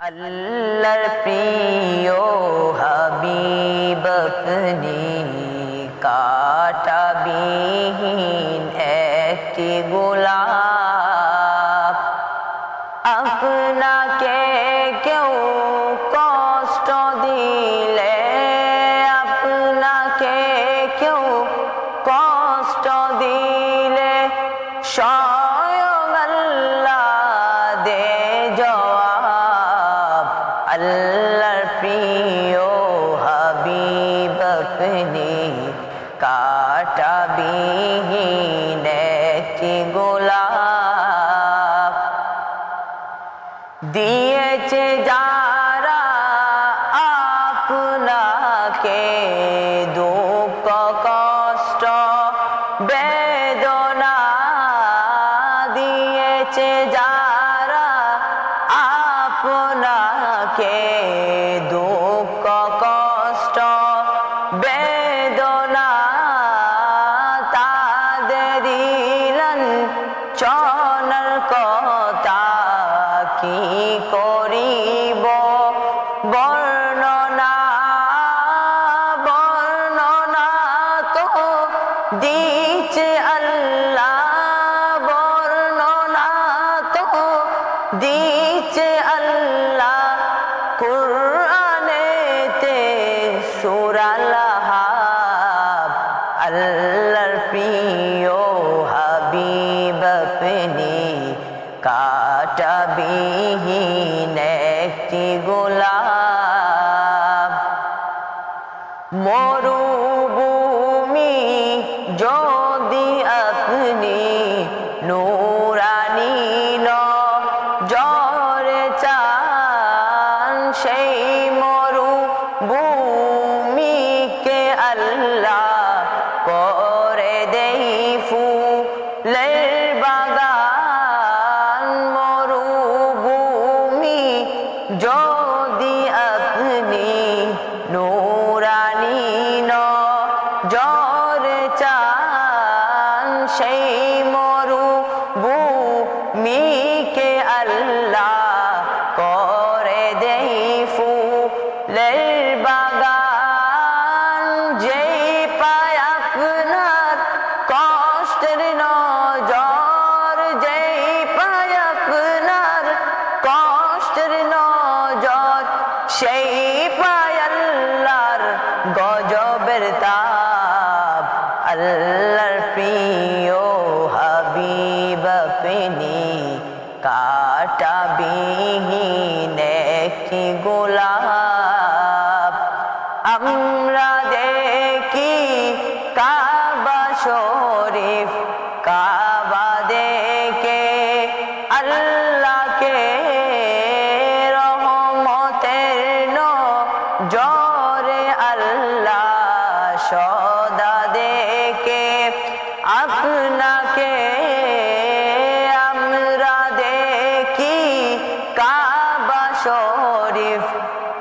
আল্লাহর প্রিয় হাবিব আপনি কাটাবিহীন একটি গোলাপ দিয়েছে যারা আপনাকে দুঃখ কষ্ট বেদনা দিয়েছে যারা আপনাকে দুঃখ কষ্ট বেদনা তাদের বর্ণনা বর্ণনা তো দিচ্ছে আল্লাহ, বর্ণনা তো দিচ্ছে আল্লাহ। কুরআনেতে সুরাল্লাহ আল্লাহর প্রিয় হাবিব, আপনি কাটাবিহীন মরুভূমি, যদি আপনি নুরানিল জরে চান, সেই মরুভূমিকে আল্লাহ করে দেই ফুলের বাগান। মরুভূমি, যদি সেই মরু ভূমিকে আল্লাহ করে দেই ফুলের বাগান। যেই পায় আপনার কষ্টের নজর, যেই পায় আপনার কষ্টের নজর, সেই পায় আল্লাহর গজবের তাপ। আল্লাহর কাটাবিহীন একটি গোলাপ। আমরা দেখি কাবা শরীফ, কাবা দেখে আল্লাহকে রহমতের জরে আল্লাহ সদা দেখে। আপনাকে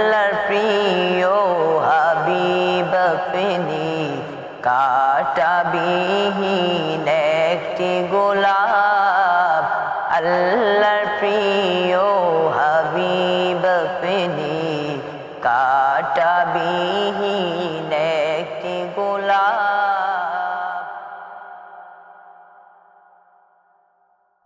আল্লাহর প্রিয় হাবিব আপনি কাটাবিহীন একটি গোলাপ। আল্লাহর প্রিয় হাবিব আপনি কাটাবিহীন